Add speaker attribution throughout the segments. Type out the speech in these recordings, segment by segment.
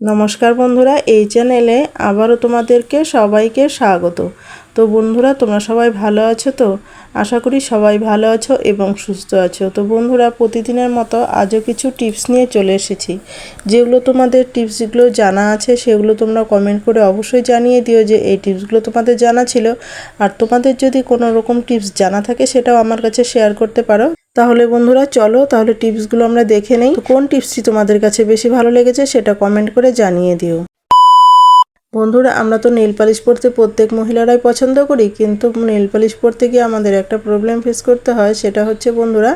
Speaker 1: নমস্কার বন্ধুরা, এই চ্যানেলে আবারও তোমাদেরকে সবাইকে স্বাগত। তো বন্ধুরা, তোমরা সবাই ভালো আছো তো? আশা করি সবাই ভালো আছো এবং সুস্থ আছো। তো বন্ধুরা, প্রতিদিনের মতো আজও কিছু টিপস নিয়ে চলে এসেছি। যেগুলো তোমাদের টিপসগুলো জানা আছে, সেগুলো তোমরা কমেন্ট করে অবশ্যই জানিয়ে দিও যে এই টিপসগুলো তোমাদের জানা ছিল। আর তোমাদের যদি কোনো রকম টিপস জানা থাকে, সেটাও আমার কাছে শেয়ার করতে পারো। তাহলে বন্ধুরা চলো, তাহলে টিপসগুলো আমরা দেখে নেই। কোন টিপসটি তোমাদের কাছে বেশি ভালো লেগেছে সেটা কমেন্ট করে জানিয়ে দিও। বন্ধুরা, আমরা তো নেল পালিশ পরতে প্রত্যেক মহিলারাই পছন্দ করি, কিন্তু নেল পালিশ পরতে গিয়ে আমাদের একটা প্রবলেম ফেস করতে হয়, সেটা হচ্ছে বন্ধুরা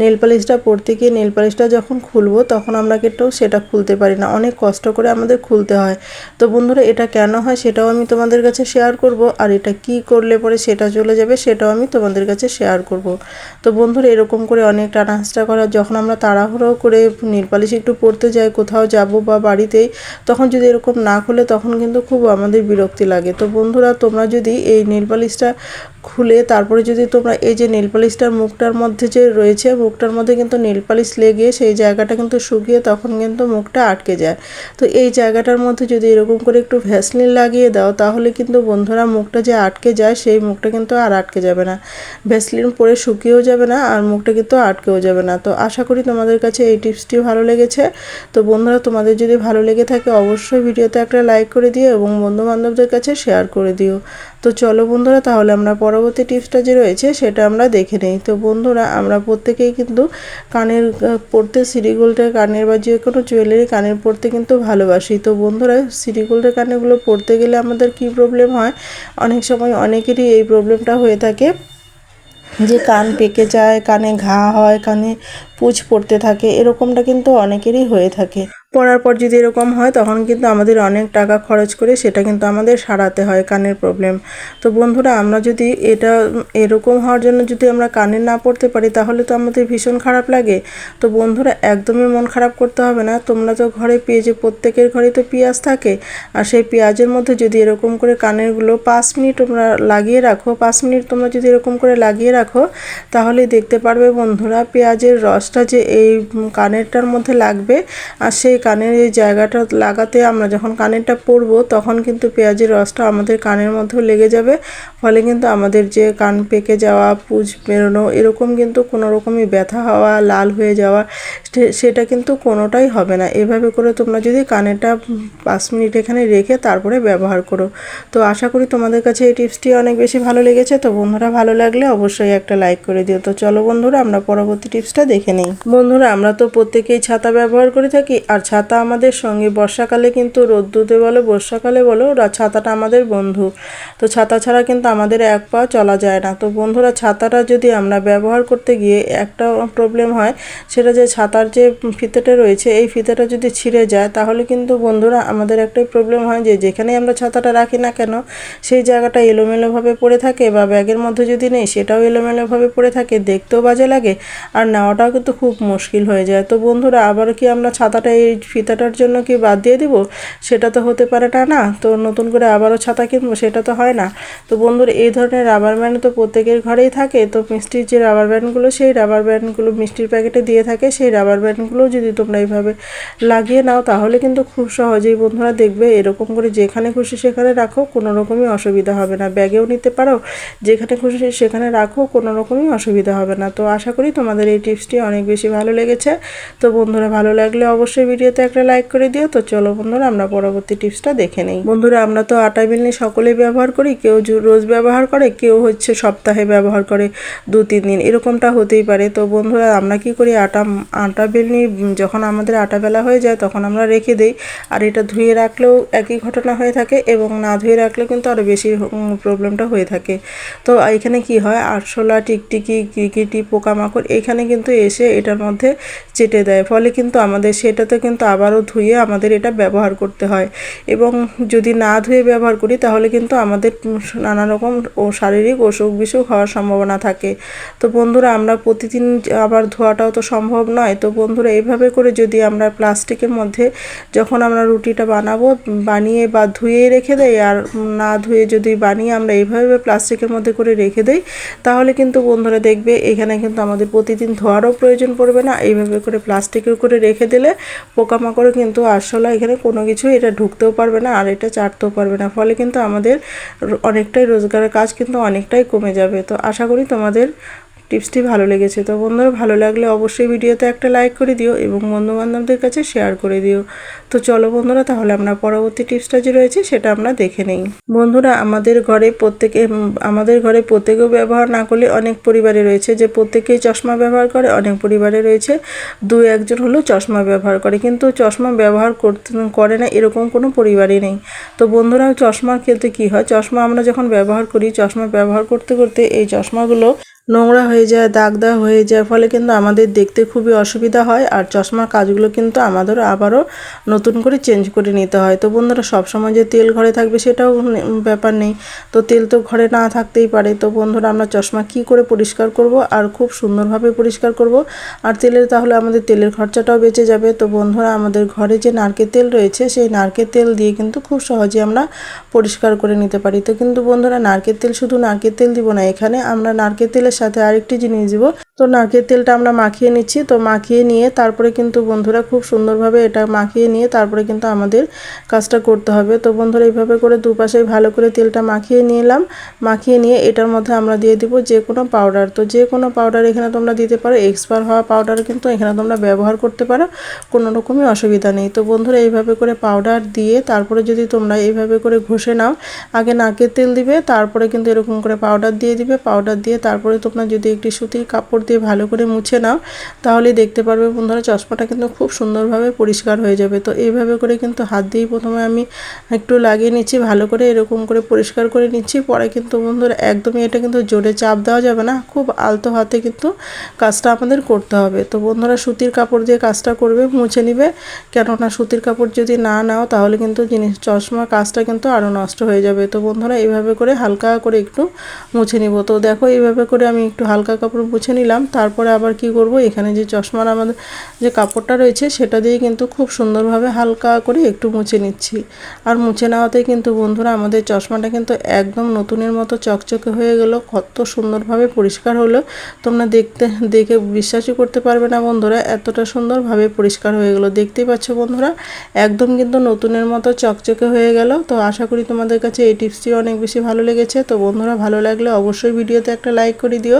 Speaker 1: নেল পালিশটা পরতে গিয়ে নেল পালিশটা যখন খুলবো, তখন আমরা কিন্তু সেটা খুলতে পারি না। অনেক কষ্ট করে আমাদের খুলতে হয়। তো বন্ধুরা, এটা কেন হয় সেটাও আমি তোমাদের কাছে শেয়ার করব, আর এটা কি করলে পরে সেটা চলে যাবে সেটাও আমি তোমাদের কাছে শেয়ার করব। তো বন্ধুরা, এরকম করে অনেক টানা হাঁচটা করা যখন আমরা তাড়াহুড়ো করে নেল পালিশ একটু পরতে যাই, কোথাও যাব বা বাড়িতেই, তখন যদি এরকম না খুলে, তখন কিন্তু খুব আমাদের বিরক্তি লাগে। তো বন্ধুরা, তোমরা যদি এই নেল পালিশটা খুলে, তারপরে যদি তোমরা এই যে নেল পালিশটার মুখটার মধ্যে যে রয়েছে, মুখটার মধ্যে কিন্তু নেল পালিশ লেগে সেই জায়গাটা কিন্তু শুকিয়ে তখন কিন্তু মুখটা আটকে যায়। তো এই জায়গাটার মধ্যে যদি এরকম করে একটু ভ্যাসলিন লাগিয়ে দাও, তাহলে কিন্তু বন্ধুরা মুখটা যে আটকে যায়, সেই মুখটা কিন্তু আর আটকে যাবে না। ভ্যাসলিন পরে শুকিয়েও যাবে না, আর মুখটা কিন্তু আটকেও যাবে না। তো আশা করি তোমাদের কাছে এই টিপসটি ভালো লেগেছে। তো বন্ধুরা, তোমাদের যদি ভালো লেগে থাকে, অবশ্যই ভিডিওতে একটা লাইক করে দিও এবং বন্ধুবান্ধবদের কাছে শেয়ার করে দিও। তো চলো বন্ধুরা, তাহলে আমরা পরবর্তী টিপসটা যে রয়েছে, সেটা আমরা দেখে নিই। তো বন্ধুরা, আমরা প্রত্যেকেই কিন্তু কানের পড়তে সিরিগোল্ডের কানের বা যে কোনো জুয়েলারি কানের পড়তে কিন্তু ভালোবাসি। তো বন্ধুরা সিরিগোল্ডের কানেরগুলো পড়তে গেলে আমাদের কি প্রবলেম হয়? অনেক সময় অনেকেরই এই প্রবলেমটা হয়ে থাকে। যে কান পেকে যায়, কানে ঘা হয়, কানে পুজ পড়তে থাকে, এরকমটা কিন্তু অনেকেরই হয়ে থাকে। পড়ার পর যদি এরকম হয়, তখন কিন্তু আমাদের অনেক টাকা খরচ করে সেটা কিন্তু আমাদের সারাতে হয় কানের প্রবলেম তো বন্ধুরা, আমরা যদি এটা এরকম হওয়ার জন্য যদি আমরা কানের না পড়তে পারি, তাহলে তো আমাদের ভীষণ খারাপ লাগে। তো বন্ধুরা, একদমই মন খারাপ করতে হবে না। তোমরা তো ঘরে পেঁয়াজে প্রত্যেকের ঘরে তো পেঁয়াজ থাকে, আর সেই পেঁয়াজের মধ্যে যদি এরকম করে কানেরগুলো পাঁচ মিনিট তোমরা লাগিয়ে রাখো, পাঁচ মিনিট তোমরা যদি এরকম করে লাগিয়ে রাখো, তাহলে দেখতে পারবে বন্ধুরা, পেঁয়াজের রসটা যে এই কানেরটার মধ্যে লাগবে, আর সেই কানের এই জায়গাটা লাগাতে আমরা যখন কানেরটা পরবো, তখন কিন্তু পেঁয়াজের রসটা আমাদের কানের মধ্যেও লেগে যাবে। ফলে কিন্তু আমাদের যে কান পেকে যাওয়া, পুজ বেরোনো এরকম কিন্তু কোনো রকমই ব্যথা হওয়া, লাল হয়ে যাওয়া সেটা কিন্তু কোনোটাই হবে না। এভাবে করে তোমরা যদি কানেরটা পাঁচ মিনিট এখানে রেখে তারপরে ব্যবহার করো। তো আশা করি তোমাদের কাছে এই টিপসটি অনেক বেশি ভালো লেগেছে। তো বন্ধুরা, ভালো লাগলে অবশ্যই একটা লাইক করে দিও। তো চলো বন্ধুরা, আমরা পরবর্তী টিপসটা দেখে নিই। বন্ধুরা, আমরা তো প্রত্যেকেই ছাতা ব্যবহার করে থাকি, আর ছাতা আমাদের সঙ্গে, বর্ষাকালে কিন্তু রোদ্দুতে বলো, বর্ষাকালে বলো ছাতাটা আমাদের বন্ধু। তো ছাতা ছাড়া কিন্তু আমাদের এক পা চলা যায় না। তো বন্ধুরা, ছাতাটা যদি আমরা ব্যবহার করতে গিয়ে একটা প্রবলেম হয়, সেটা যে ছাতার যে ফিতেটা রয়েছে, এই ফিতেটা যদি ছিঁড়ে যায়, তাহলে কিন্তু বন্ধুরা আমাদের একটাই প্রবলেম হয় যে যেখানে আমরা ছাতাটা রাখি না কেন, সেই জায়গাটা এলোমেলোভাবে পড়ে থাকে বা ব্যাগের মধ্যে যদি নেই, সেটাও এলোমেলোভাবে পড়ে থাকে, দেখতেও বাজে লাগে, আর নেওয়াটাও কিন্তু খুব মুশকিল হয়ে যায়। তো বন্ধুরা আবার কি আমরা ছাতাটা এই ফিতাটার জন্য কি বাদ দিয়ে দিব? সেটা তো হতে পারে না। না তো নতুন করে আবারও ছাতা কিনবো, সেটা তো হয় না। তো বন্ধুরা এই ধরনের রাবার ব্যান্ড তো প্রত্যেকের ঘরেই থাকে। তো মিষ্টির যে রাবার ব্যান্ডগুলো সেই রাবার ব্যান্ডগুলো মিষ্টির প্যাকেটে দিয়ে থাকে। সেই রাবার ব্যান্ডগুলো যদি তোমরা এইভাবে লাগিয়ে নাও, তাহলে কিন্তু খুব সহজেই বন্ধুরা দেখবে, এরকম করে যেখানে খুশি সেখানে রাখো, কোনো রকমই অসুবিধা হবে না। ব্যাগেও নিতে পারো, যেখানে খুশি সেখানে রাখো, কোনো রকমই অসুবিধা হবে না। তো আশা করি তোমাদের এই টিপসটি অনেক বেশি ভালো লেগেছে। তো বন্ধুরা ভালো লাগলে অবশ্যই ভিডিওতে একটা লাইক করে দিও। তো চলো বন্ধুরা, আমরা পরবর্তী টিপসটা দেখে নেই। বন্ধুরা, আমরা তো আটা বিলনি সকলেই ব্যবহার করি, কেউ রোজ ব্যবহার করে, কেউ হচ্ছে সপ্তাহে ব্যবহার করে দু তিন দিন। এরকমটা হতেই পারে। তো বন্ধুরা, আমরা কি করি, আটা আটা বেলনি যখন আমাদের আটা বেলা হয়ে যায়, তখন আমরা রেখে দিই। আর এটা ধুয়ে রাখলেও একই ঘটনা হয়ে থাকে এবং না ধুয়ে রাখলেও কিন্তু আরও বেশি প্রবলেমটা হয়ে থাকে। তো এখানে কি হয়, আরশোলা, টিকটিকি ক্রিকিটি পোকামাকড়, এখানে কিন্তু এসে এটার মধ্যে চেটে দেয়। ফলে কিন্তু আমাদের সেটাতে কিন্তু আবারও ধুয়ে আমাদের এটা ব্যবহার করতে হয়। এবং যদি না ধুয়ে ব্যবহার করি, তাহলে কিন্তু আমাদের নানা রকম ও শারীরিক অসুখ বিসুখ হওয়ার সম্ভাবনা থাকে। তো বন্ধুরা, আমরা প্রতিদিন আবার ধোয়াটাও তো সম্ভব নয়। তো বন্ধুরা, এইভাবে করে যদি আমরা প্লাস্টিকের মধ্যে যখন আমরা রুটিটা বানাবো, বানিয়ে বা ধুয়ে রেখে দেই আর না ধুয়ে যদি বানিয়ে আমরা এইভাবে প্লাস্টিকের মধ্যে করে রেখে দেই, তাহলে কিন্তু বন্ধুরা দেখবে এখানে কিন্তু আমাদের প্রতিদিন ধোয়ারও প্রয়োজন পড়বে না। এইভাবে করে প্লাস্টিকের করে রেখে দিলে পোকামাকড় কিন্তু আরশোলা এখানে কোনো কিছু এটা ঢুকতেও পারবে না আর এটা চাটতেও পারবে না। ফলে কিন্তু আমাদের অনেকটাই রোজগারের কাজ কিন্তু অনেকটাই কমে যাবে। তো আশা করি তোমাদের টিপসটি ভালো লেগেছে। তো বন্ধুরা, ভালো লাগলে অবশ্যই ভিডিওতে একটা লাইক করে দিও এবং বন্ধু বান্ধবদের কাছে শেয়ার করে দিও। তো চলো বন্ধুরা, তাহলে আমরা পরবর্তী টিপসটা যে রয়েছে সেটা আমরা দেখে নেই। বন্ধুরা, আমাদের ঘরে প্রত্যেকে, আমাদের ঘরে প্রত্যেকেও ব্যবহার না করলে অনেক পরিবারে রয়েছে যে প্রত্যেকেই চশমা ব্যবহার করে, অনেক পরিবারে রয়েছে দু একজন হলেও চশমা ব্যবহার করে। কিন্তু চশমা ব্যবহার করতে, করে না এরকম কোনো পরিবারই নেই। তো বন্ধুরা, চশমার ক্ষেত্রে কি হয়? চশমা আমরা যখন ব্যবহার করি, চশমা ব্যবহার করতে করতে এই চশমাগুলো নোংরা হয়ে যায় দাগ দাগ হয়ে যায়, ফলে কিন্তু আমাদের দেখতে খুবই অসুবিধা হয়। আর চশমার কাজগুলো কিন্তু আমাদের আবারও নতুন করে চেঞ্জ করে নিতে হয়। তো বন্ধুরা, সবসময় যে তেল ঘরে থাকবে সেটাও ব্যাপার নেই। তো তেল তো ঘরে না থাকতেই পারে। তো বন্ধুরা, আমরা চশমা কি করে পরিষ্কার করব আর খুব সুন্দরভাবে পরিষ্কার করব? আর তেলের তাহলে আমাদের তেলের খরচাটাও বেঁচে যাবে। তো বন্ধুরা, আমাদের ঘরে যে নারকেল তেল রয়েছে, সেই নারকেল তেল দিয়ে কিন্তু খুব সহজে আমরা পরিষ্কার করে নিতে পারি। তো কিন্তু বন্ধুরা, নারকেল তেল শুধু নারকেল তেল দিব না। এখানে আমরা নারকেল তেলের সাথে আরেকটি জিনিস দিব। তো নারকেল তেলটা আমরা মাখিয়ে নিচ্ছি। তো মাখিয়ে নিয়ে তারপরে কিন্তু বন্ধুরা খুব সুন্দরভাবে এটা মাখিয়ে নিয়ে তারপরে কিন্তু আমাদের কাজটা করতে হবে। তো বন্ধুরা এইভাবে করে দুপাশে ভালো করে তেলটা মাখিয়ে নিলাম। মাখিয়ে নিয়ে এটার মধ্যে আমরা দিয়ে দিব যে কোনো পাউডার। তো যে কোনো পাউডার এখানে তোমরা দিতে পারো। এক্সপায়ার হওয়া পাউডার কিন্তু এখানে তোমরা ব্যবহার করতে পারো। কোনো রকমই অসুবিধা নেই। তো বন্ধুরা এইভাবে করে পাউডার দিয়ে তারপরে যদি তোমরা এইভাবে করে ঘষে নাও, আগে নাকের তেল দিবে, তারপরে কিন্তু এরকম করে পাউডার দিয়ে দিবে। পাউডার দিয়ে তারপরে তোমরা যদি একটি সুতির কাপড় দিয়ে ভালো করে মুছে নাও, তাহলে দেখতে পারবে বন্ধুরা চশমাটা কিন্তু খুব সুন্দরভাবে পরিষ্কার হয়ে যাবে। তো এইভাবে করে কিন্তু হাত দিয়েই প্রথমে আমি একটু লাগিয়ে নিচ্ছি, ভালো করে এরকম করে পরিষ্কার করে নিচ্ছি। পরে কিন্তু বন্ধুরা একদমই এটা কিন্তু জোরে চাপ দেওয়া যাবে না, খুব আলতো হাতে কিন্তু কাজটা আমাদের করতে হবে। তো বন্ধুরা সুতির কাপড় দিয়ে কাজটা করবে মুছে নিবে, কেননা সুতির কাপড় যদি না নাও তাহলে কিন্তু জিনিস, চশমা কাজটা কিন্তু আরও নষ্ট হয়ে যাবে। তো বন্ধুরা এইভাবে করে হালকা করে একটু মুছে নিব। তো দেখো এইভাবে করে আমি একটু হালকা কাপড় মুছে নিলাম। তারপরে আবার কি করব? এখানে যে চশমার আমাদের যে কাপড়টা রয়েছে, সেটা দিয়ে কিন্তু খুব সুন্দরভাবে হালকা করে একটু মুছে নিচ্ছি। আর মুছে নেওয়াতেই কিন্তু বন্ধুরা, আমাদের চশমাটা কিন্তু একদম নতুনের মতো চকচকে হয়ে গেল, কত সুন্দরভাবে পরিষ্কার হলো। তোমরা দেখতে, দেখে বিশ্বাসই করতে পারবে না বন্ধুরা, এতটা সুন্দরভাবে পরিষ্কার হয়ে গেল। দেখতেই পাচ্ছ বন্ধুরা, একদম কিন্তু নতুনের মতো চকচকে হয়ে গেল। তো আশা করি তোমাদের কাছে এই টিপসটি অনেক বেশি ভালো লেগেছে। তো বন্ধুরা, ভালো লাগলে অবশ্যই ভিডিওতে একটা লাইক করে দিও।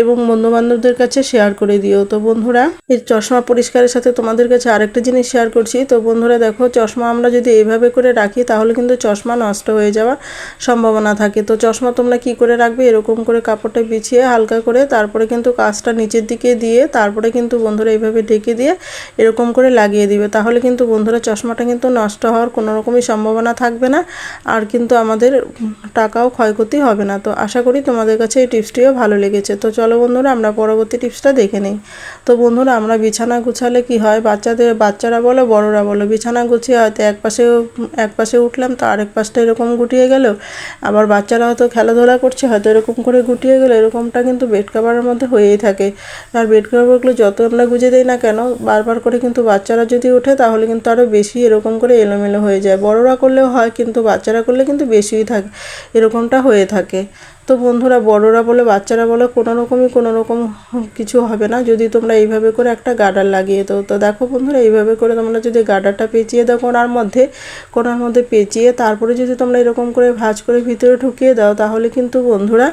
Speaker 1: এবং বন্ধু বান্ধবদের কাছে শেয়ার করে দিও। তো বন্ধুরা, এই চশমা পরিষ্কারের সাথে তোমাদের কাছে আরেকটা জিনিস শেয়ার করছি। তো বন্ধুরা দেখো, চশমা আমরা যদি এইভাবে করে রাখি, তাহলে কিন্তু চশমা নষ্ট হয়ে যাওয়ার সম্ভাবনা থাকে। তো চশমা তোমরা কি করে রাখবে? এরকম করে কাপড়টা বিছিয়ে হালকা করে, তারপরে কিন্তু কাজটা নিচের দিকে দিয়ে, তারপরে কিন্তু বন্ধুরা এইভাবে ঢেকে দিয়ে এরকম করে লাগিয়ে দিবে। তাহলে কিন্তু বন্ধুরা চশমাটা কিন্তু নষ্ট হওয়ার কোনো রকমই সম্ভাবনা থাকবে না, আর কিন্তু আমাদের টাকাও ক্ষয়ক্ষতি হবে না। তো আশা করি তোমাদের কাছে এই টিপসটিও ভালো লেগেছে। তো চলো বন্ধুরা, আমরা পরবর্তী টিপসটা দেখে নিই। তো বন্ধুরা, আমরা বিছানা গুছালে কি হয়? বাচ্চাদের, বাচ্চারা বলো, বড়রা বলো, বিছানা গুছিয়ে হয়তো এক পাশে এক পাশে উঠলাম তো আরেক পাশটা এরকম গুটিয়ে গেল। আবার বাচ্চারা হয়তো খেলাধুলা করছে, হয়তো এরকম করে গুটিয়ে গেলো। এরকমটা কিন্তু বেড কাভারের মধ্যে হয়েই থাকে। আর বেড কাভারগুলো যত আমরা গুজে দিই না কেন, বারবার করে কিন্তু বাচ্চারা যদি ওঠে, তাহলে কিন্তু আরও বেশি এরকম করে এলোমেলো হয়ে যায়। বড়রা করলেও হয়, কিন্তু বাচ্চারা করলে কিন্তু বেশিই থাকে। এরকমটা হয়ে থাকে। তো বন্ধুরা, বড়রা বলে, বাচ্চারা বলে, কোনো রকমই কোনো রকম কিছু হবে না। যদি তোমরা এইভাবে করে একটা গার্ডার লাগিয়ে দাও, তো দেখো বন্ধুরা, এইভাবে করে তোমরা যদি গার্ডারটা পেঁচিয়ে দাও কোনার মধ্যে কোনার মধ্যে পেঁচিয়ে তারপরে যদি তোমরা এরকম করে ভাঁজ করে ভিতরে ঢুকিয়ে দাও, তাহলে কিন্তু বন্ধুরা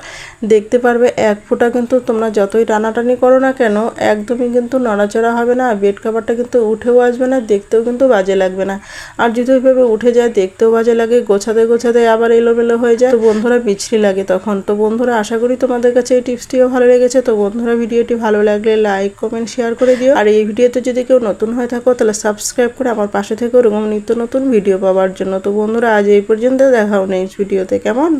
Speaker 1: দেখতে পারবে এক ফোঁটা কিন্তু তোমরা যতই টানাটানি করো না কেন, একদমই কিন্তু নড়াচড়া হবে না আর বেড কাভারটা কিন্তু উঠেও আসবে না, দেখতেও কিন্তু বাজে লাগবে না। আর যদি ওইভাবে উঠে যায়, দেখতেও বাজে লাগে, গোছাতে গোছাতে আবার এলোমেলো হয়ে যায়। বন্ধুরা, বিছড়ি লাগে তখন। তো বন্ধুরা, আশা করি তোমাদের কাছে এই টিপসটিও ভালো লেগেছে। তো বন্ধুরা, ভিডিওটি ভালো লাগলে লাইক, কমেন্ট, শেয়ার করে দিও। আর এই ভিডিওতে যদি কেউ নতুন হয়ে থাকো, তাহলে সাবস্ক্রাইব করে আমার পাশে থেকে ওরকম নিত্য নতুন ভিডিও পাওয়ার জন্য। তো বন্ধুরা, আজ এই পর্যন্ত দেখাও নেক্সট ভিডিওতে। কেমন?